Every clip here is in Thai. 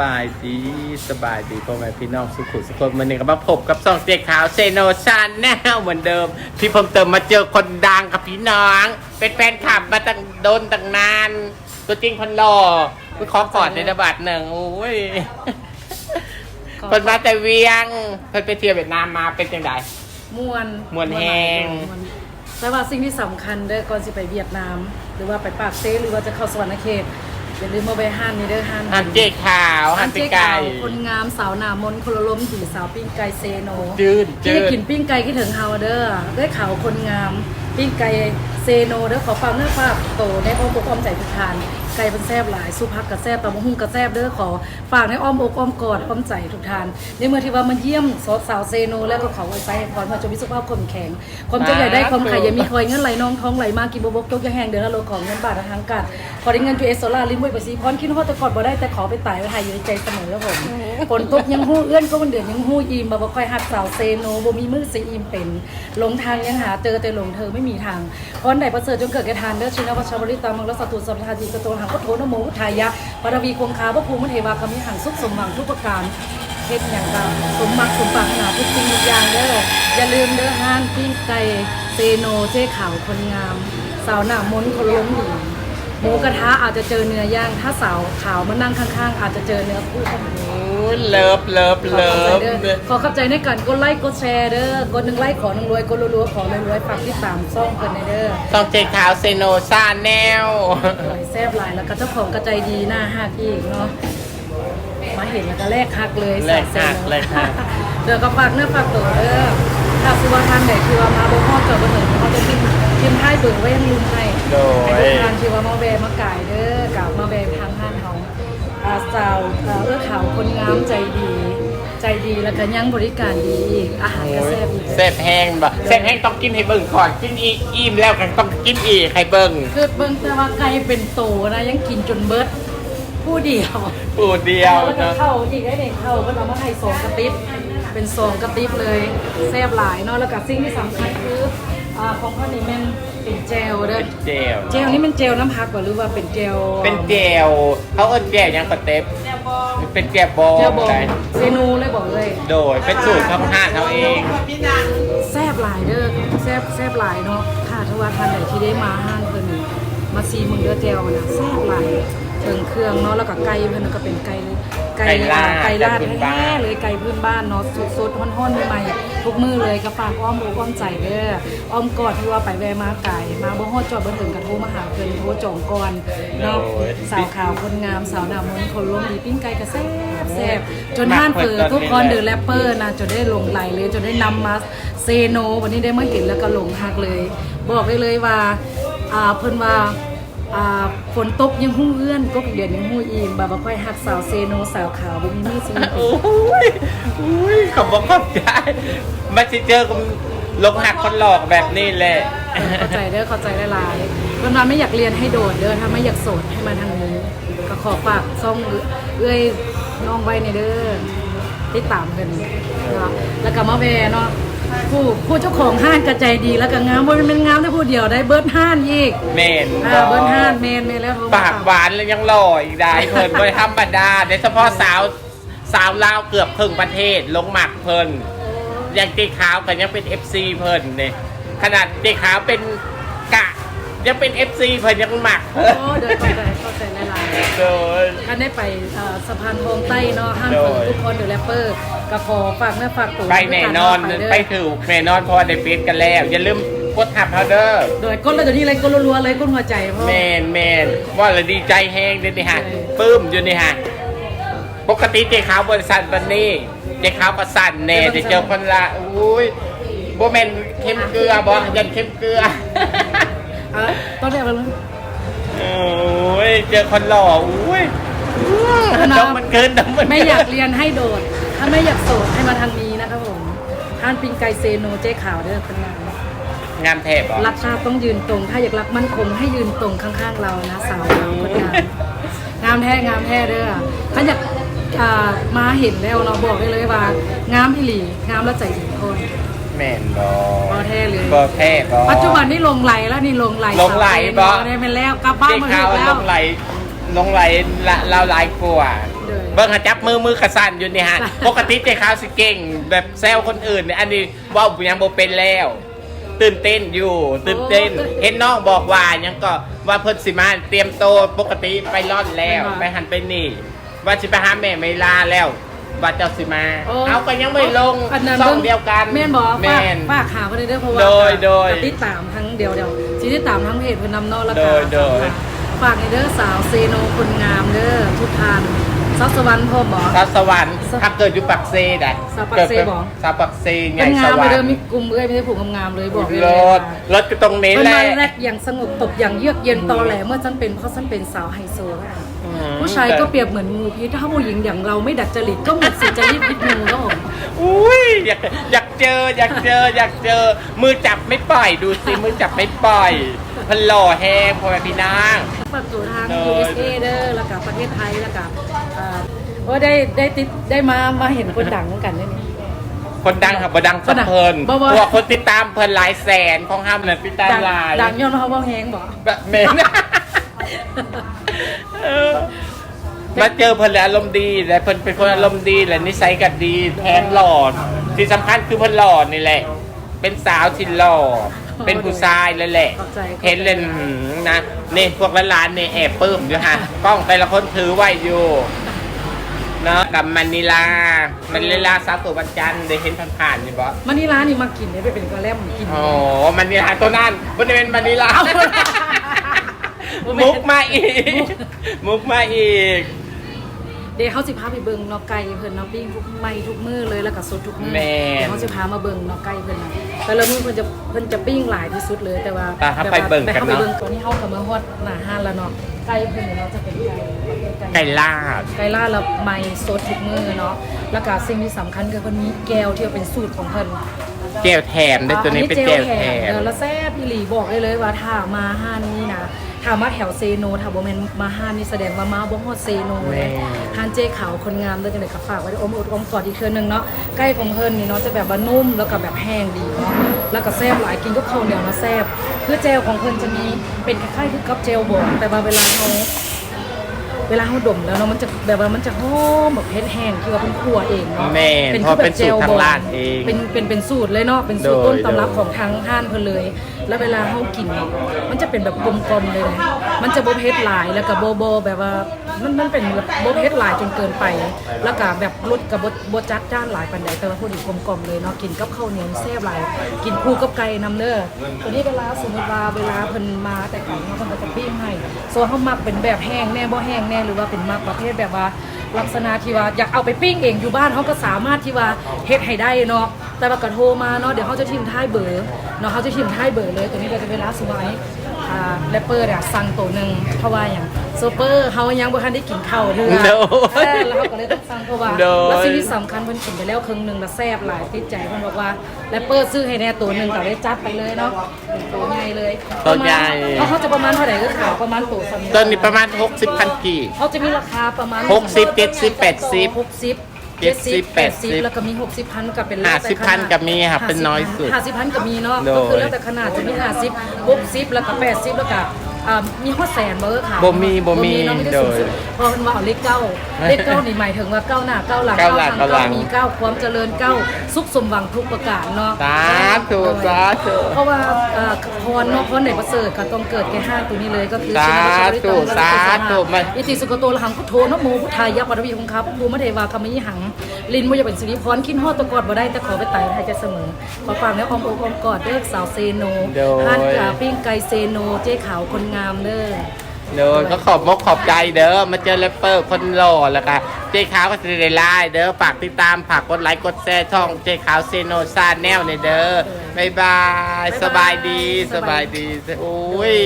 บายดีสบายดีพ่อแม่พี่น้องสุขุสุขมันหนึ่งก็มาพบกับสองเจ๊ขาวเซโนชันแน่เหมือนเดิม ที่ผมเติมมาเจอคนดังกับพี่น้อง เป็นแฟนคลับมาตั้งโดนตั้งนาน ตัวจริงพันหล่อไปขอกอดในระบาดหนึ่งโอ้ยเพิ่นมาแต่เวียงเพิ่นไปเที่ยวเวียดนามมาเป็นจังไดมวนม่วนแฮงม่วนแต่ว่าสิ่งที่สำคัญเด้อก่อนสิไปเวียดนาม หรือว่าไปปากเซ่หรือว่าจะเข้าสวรรณเขต อย่าลืมมาไปห้านนี่เด้อห้านหันเจ๊ขาวหันไปไก่คนงามสาวหนามนคนละล้มดีสาวปิ้งไก่เซโนจืดที่จืได้ดกินปิ้งไก่คิดถึงเฮาเด้อได้ข่าวคนงามปิ้งไก่เซโนเด้อขอฟังเนื้อภาพโตในอ้อมอกอ้อมใจทุกทาน ไก่เป็นแซ่บหลายสุพักกระแซ่บตะมะหุ่งกระแซ่บเด้อขอฝากในอ้อมอกอ้อมกอดอ้อมใจทุกทานในเมื่อที่ว่ามันเยี่ยมสาวเซโน แล้วก็เขาไว้ให้พรมาจนมีสุภาพคนแข็ง ความเจ้าใหญ่ได้ความไข่ยังมีคอยเงินไหลน้องท้องไหลมากินบบกยกยะแหงเดือนละโลของเงินบาททางกัดขอได้เงินจูเอสโซล่าลิ้นไว้ประสีพรคิดว่าแต่กอดบ่ได้แต่ขอไปตายไว้ไทยอยู่ในใจเสมอแล้วผมฝนตกยังหู้เอื้อนก็มันเดือดยังหู้อีมบ่บ่ค่อยหักสาวเซโนบ่มีมือสิอีมเป็นหลงทางยังหาเจอแต่หลงเธอไม่มีทางพรใดประเสริฐจงเกิดแก่ทานเด้อชินวัชรบริตามังรัสตุสัมภาจีกระโตหังพุทโธนโมพุทธายะปารวีคงคาพระภูมิเทวาคำมิหังสุขสมหวังทุกประการเฮ็ดอย่างต่าสมมักสมปรารถนาทุกสิ่งทุกอย่างเด้ออย่าลืมเด้อห้านปิ้งไก่เซโนเจ้ขาวคนงาม สาวหน้ามนต์คนล้มหลีหมูกระทะอาจจะเจอเนื้อย่างถ้าสาวขาวมานั่งข้างๆ อาจจะเจอเนื้อคู่กันโอ้ ยเลิฟเลิฟขอเลิเข้าใจฟเด้อขอเข้าใจในการกดไลค์กดแชร์เด้อกดหนึ่งไลค์ขอหนึ่งรวยกดรัวๆขอรวยๆฝากที่สามซ่องกันในเด้อต้องเจ๊ขาวเซโนซาแนลหลายแซ่บหลายแล้วก็เจ้าของกระใจดีหน้าหักอีกเนาะมาเห็นแล้วก็แลกหักเลยแลกหักแลกหักเดี๋ยวก็ฝากเนื้อฝากตัวเด้อถ้าซื้อว่าทานไหนคือว่ามาบ่ฮอดจอดบ่ถึงเขาจะพิมพ์พิมพ์ให้เบิ่งไว้ยังลืมให้โดยให้ทุกทานชื่อว่ามาแวมาไก่เด้อกับมาแวทางห้านเฮาอา สาวเอ่อเอื้อขาวคนงามใจดี ใจดีแล้วก็ยังบริการดีอีกอาหารก็แซ่บอีกแซ่บแห้งบ่แซ่บแห้งต้องกินให้เบิ่งก่อนกินอีกอิ่มแล้วกันต้องกินอีกให้เบิ่งคือเบิ่งแต่ว่าไก่เป็นโตนะยังกินจนเบิดผู้เดียวปูเดียวแล้วก็เนาะเข้าอีกได้เนี่ยเข้าก็เอามาให้สองกระติบเป็นสองกระติบเลยแซ่บหลายเนาะแล้วก็สิ่งที่สำคัญคืออ่าของพ่อนี่แม่น เป็นเจลเด้อเจลเจลนี่มันเจลน้ำพักบ่หรือว่าเป็นเจลเป็นเจลเขาเอิ้นแจลยังกระเต็บเป็นแจลบอเจลบออะไรเซนูเลยบอกเลย โดยเป็นสูตรของห้านเขาเองแซ่บหลายเด้อแซ่บแซ่บหลายเนาะถ้าทว่าทานไหนที่ได้มาห้างเพิ่นนี่มาซีมึงเด้อเจลมันนะแซ่บหลายถึงเครื่องเนาะแล้วก็ไก่เพิ่นก็เป็นไก่ไก่ ไก่ลาดไก่ลาดพื้นบ้านแท้ๆเลยไก่พื้นบ้านเนาะสดๆฮ้อนๆใหม่ๆทุกมื้อเลยก็ฝากอ้อมอกอ้อมใจเด้ออ้อมกอดที่ว่าไปแวะมาไก่มาบ่ฮอดจอดบ่ถึงก็โทรมาหาเพิ่นโทรจองก่อนเนาะสาวขาวคนงามสาวหน้ามนต์คนล้มดีปิ้งไก่ก็แซ่บแซ่บจนห้านเปิดทุกคนเดอะแรปเปอร์นะจนได้หลงไหลเลยจนได้นำมาเซโนวันนี้ได้มาเห็นแล้วก็หลงหักเลย บอกได้เลยว่าอ่าเพิ่นว่าอ่า ฝนตกยังหู้เอื้อนก็เดือนยังหู้อีมบาบ่ค่อยหักสาวเซโนสาวขาวบ่มีมือสิมีโอ้ยโอ้ยขอบคุณขอบใจมาสิเจอกับลงหักคนหลอกแบบนี้แหละ เข้าใจเด้อเข้าใจหลายๆเพิ่นว่าไม่อยากเรียนให้โดดเด้อถ้าไม่อยากโสดให้มาทางนี้ก็ขอฝากซ่องเอื้อยน้องไว้ในเด้อติดตามเพิ่นเนาะแล้วก็มาแวเนาะ ผู้ผู้เจ้าของห้างกระใจดีแล้วก็งามบ่แม่นเป็นงามแต่ผู้เดียวได้เบิดห้านอีกเมนอ่าเบิร์นห้านเมนเมนแล้วโทรมปากหวานแล้วยังหล่ออีกได้เพิ่นบริธรรมดาโดยเฉพาะสาวสาวลาวเกือบครึ่งประเทศ ลงหมักเพิ่นอย่างตีขาวก็ยังเป็น FC เพิ่นเนี่ยขนาดตีขาวเป็นกะยังเป็น FC เพิ่นยังหมักโอ้เดินเข้าใจเข้าใจหลาย โดยๆท่านได้ไปเอ่อสะพานทองใต้เนาะห้างเปิดโดยทุกคนเดอะแรปเปอร์ก็ขอฝากเนื้อฝากตัวไปแน่นอน ไปเด้อไปถูกแน่นอนเพราะว่าได้ฟีดกันแล้ว อย่าลืมกดทับเขาเด้อโดยก้นเลยตัวนี้เลยก้นรัวๆเลยก้นหัวใจพ่อแมนแมนว่าละดีใจแห้งเด้อนี่ฮะใช่ปลื้มอยู่นี่ฮะปกติเจ๊ขาวบริษัทวันนี้เจ๊ขาวประสันแน่จะเจอคนละอุ้ยโบแมนเค็มเกลือบอกยันเค็มเกลืออะตอนแรกเราเลย โอ้ยเจอคนหล่ออุ้ยต้องมันเกินต้องมันเกินไม่อยากเรียนให้โดด ถ้าไม่อยากโสดให้มาทางนี้นะครับผมห้านปิงไกเซโนเจ๊ขาวเด้อคนงานงานแทบเหรอรักชาติต้องยืนตรง ถ้าอยากรักมั่นคงให้ยืนตรงข้างๆเรานะสาวงามคนงามงามแท้งามแท้เด้อถ้าอยากอ่ามาเห็นแล้วเราบอกได้เลยว่างามอีหลีงามแล้วใจดีคน แมนบอบ่แท้เลยบอแท้บอปัจจุบันนี่ลงไหลแล้วนี่ลงไหลลงไหลบ่ได้ไปแล้วกลับบ้านเจ๊มาขาวแล้ลวงไหลลงไหลละเราหลายกว่าเด้อเบิ่งหาจับมือมือกระสั่นอยู่นี่ฮะ ปกติเจ๊ขาวสิเก่ง แบบแซวคนอื่นเนี่ยอันนี้เว่ายังบ่เป็นแล้ว ตื่นเต้นอยู่ ตื่นเต้นเห็นน้องบอกว่ายังก็ว่าเพิ่นสิมาเตรียมโตวปกติไปร่อนแล้ว ไปหันไปนี่ ว่าสิไปหาแม่ไม่ลาแล้ว ว่าเจ้าสิมา โอ้ เอาก็ยังไม่ลงอันนั้นซ่องบิ่เดียวกันแม่นบอกแม่ฝากนฝากข่าวไปเลยเด้อเพราะว่าโดยโดยติดตามทั้งเดียวเดียวสิติดตามทั้งเพจเพิ่นนำเนอแล้วโดก็ยโดย ฝากในเด้อสาวเซโนคนงามเด้อทุกทาน ซับสวรรค์พ่อบอกสาวสวรรค์ถ้าเกิดอยู่ปักเซได้สาวปักเซบอกสาวปักเซใหญ่เป็นสงามวเลรยรเด้อค์มีกลุ่มเอ้ยไม่ได้ผูกงามๆเลยบอกเลยรถรถก็ตรงนี้เป็นแหละมาแรกอย่างสงบตบอย่างเยือกเย็นตอแหลเมื่อฉันเป็นเพราะฉันเป็นสาวไฮโซอืมผู้ชายก็เปรียบเหมือนงูพิษถ้าผู้หญิงอย่างเราไม่ดัดจริตก็หมดสิทธิ์จะรีบพิษงูแล้วผมอุ้ยอยากอยากเจออยากเจออยากเจอ มือจับไม่ปล่อยดูสิมือจับไม่ปล่อยพันหล่อแฮงพ่อแม่พี่นาง เปิดตัวทางโดย USA เด้อแล้วกับประเทศไทยแล้วกับอ่าว่าได้ได้ติดได้มามาเห็นคนดังเหมือนกันเนี่ยนี่ คนดังค่ะบ่ดังสัมเพลินบ่บ่พวกคนติดตามเพลินหลายแสนของห้ามเลยติดตามดังหลายดังย้อนเขาว่าแฮงบอกแบบเมน เออมาเจอเพิ่นแล้วอารมณ์ดีและเพิ่นเป็นคนอารมณ์ดีและนิสัยก็ดีแถมหล่อที่สำคัญคือเพิ่นหล่อนี่แหละ เป็นสาวที่หล่อ เป็นผู้ชายเลยแหละ ขอบใจเห็นเลยหืมนะนี่พวกร้านๆนี่แอบปลื้มอยู่ฮะกล้องแต่ละคนถือไว้อยู่เนาะกับมันนิลา มันนิลาสาวตัววันจันทร์ได้เห็นผ่านๆอยู่บ่มันนี่ร้านนี่มากินเนี่ยไปเป็นกระแลมกินโอ้มันนิลาตัวนั้นมันจะเป็นมันนิลาเอามุกมาอีก มุกมาอีก เดี๋ยวเขาสิพาไปเบิ่งเนาะไก่เพิ่นเนาะปิ้งทุกไม่ทุกมื้อเลยแล้วก็สดทุกมื้อแม่น เดี๋ยวเขาสิพามาเบิ่งเนาะไก่เพิ่นนะแต่ละมื้อเพิ่นจะเพิ่นจะปิ้งหลายที่สุดเลยแต่ว่าแต่ถ้าไปเบิ่งกันแต่เขาไปเนาะเบิ่งตอนนี้เฮาก็มาฮอดหน้าห้านแล้วเนาะไก่เพิ่นเนี่ยเนาะจะเป็นไก่ไก่ไก่ลาด ไก่ล่าแล้วไม่สดทุกมื้อเนาะแล้วก็สิ่งที่สำคัญคือเพิ่นมีแก้วที่เป็นสูตรของเพิ่น แก้วแถมได้ตัวนี้เป็นแก้วแถมเออแล้วแซ่บอีหลีบอกได้เลยว่าถ้ามาห้านนี้นะถ้ามาแถวเซโนถ้าบ่แม่นมาห้านนี่แสดงว่ามาบ่ฮอดเซโนเลยห้านเจ๊ขาวคนงามเลยจังได๋ก็ฝากไว้ด้วยอมอดอมกอดอีกเทื่อนึงเนาะใกล้ของเพิ่นนี่เนาะจะแบบว่านุ่มแล้วก็แบบแห้งดีเนาะแล้วก็แซ่บหลายกินกับข้าวเหนียวนะแซ่บคือเจลของเพิ่นจะมีเป็นคล้ายๆคือกับเจลบ่แต่ว่าเวลาเฮา เวลาเขาดมแล้วเนาะมันจะแบบว่ามันจะหอมแบบเผ็ดแห้งคือว่าเป็นครัวเองเนาะแม่นเพราะเป็นสูตรทางร้านเองเป็นเป็นเป็นสูตรเลยเนาะเป็นสูตรโดยต้นตำรับโดยของทางห้านเพิ่นเลย แล้วเวลาเฮากิน มันจะเป็นแบบกลมๆเลยนะมันจะโบเผ็ดหลายแล้วก็บ่บ่แบบว่ามันมันเป็นแบบบ่เผ็ดหลายจนเกินไป แล้วก็แบบรสกับบ่บ่จัดจ้านหลายปานใดแต่ว่าพอดีกลมๆเลยเนาะกินกับข้าวเหนียวแซ่บหลาย กินคู่กับไก่นำเด้อตัวนี้เวลาสมมติว่าเวลาเพิ่นมาแต่ก่เนาะเพิ่นก็จะปิ้งให้ส่วนเฮามักเป็นแบบแห้งแน่บ่แห้งแน่หรือว่าเป็นมักประเภทแบบว่าลักษณะที่ว่าอยากเอาไปปิ้งเองอยู่บ้านเขาก็สามารถที่ว่าเฮ็ดให้ได้เนาะ แต่ว่าก็โทรมาเนาะเดี๋ยวเขาจะทิมท้ายเบอร์เนาะเขาจะทิมท้ายเบอร์เลยตัวนี้เราจะเป็นร้านสมัยอ่าแรปเปอร์เนี่ยสั่งตัวหนึ่งเพราะว่าอย่างโซเปอร์เขายังบ่ทันได้กินข้าวเด้อโดยเออแล้วเขาก็เลยต้องสั่งเพราะว่าโดยแล้วสิ่งที่สำคัญเพิ่นกินไปแล้วครึ่งหนึงแล้วแซ่บหลายติดใจเพิ่นบอกว่าแรปเปอร์ซื้อให้แน่ตัวหนึงก็เลยจัดไปเลยเนาะเป็นตัวใหญ่เลยตัวใหญ่ ประมาณเขาเขาจะประมาณเท่าไหร่ก็ขาวประมาณตัวสำต้นนี้ประมาณ 60พันกีเขาจะมีราคาประมาณหกสิบ เจ็ดสิบแปดสิบหกสิบเจ็ดสิบแปดสิบแล้วก็มีหกสิบพันกับเป็นห้าสิบพันกับมีครับเป็นน้อยสุดห้าสิบพันกับมีเนาะโดยก็คือแล้วแต่ขนาดจะมีห้าสิบหกสิบแล้วก็แปดสิบแล้วก็ อ่ามีฮอดแสนเบอร์ค่ะบ่มีบ่มีเนาะไม่ได้สูงสุดโดยเพราะมันว่าเอาเลขเก้าเลขเก้านี่หมายถึงว่าเก้าหน้าเก้าหลังเก้าหลังทางเก้าหลังมีเก้าความเจริญเก้าสุขสมหวังทุกประการเนาะสาธุสาธุเพราะว่าเอ่อพรเนาะพรในประเสริฐก็ต้องเกิดแก่ห้าตัวนี้เลยก็คือสาธุสาธุมันอิติสุกโตละหังพุทโธนะโมพุทธายะปรวีของครับภูมิเทวากรรมยิหัง ลินบ่อยากเป็นสิริพรคิดฮอดตะกอดบ่ได้แต่ขอไปไต่ให้ใจเสมอขอฝากแนวออมอกออมกอดเด้อสาวเซโนโดยฮันกาปิ้งไก่เซโนเจ๊ขาวคนงามเด้อเด้อก็ขอบมกขอบใจเด้อมาเจอแรปเปอร์คนหล่อแล้วก็เจ๊ขาวก็จะได้ไลน์เด้อฝากติดตามฝากกดไลค์กดแชร์ช่องเจ๊ขาวเซโนซาแนลเนี่ยเด้อบายบาย สบายดีสบายดีโอ้ย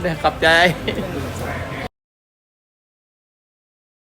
เด้อขอบใจ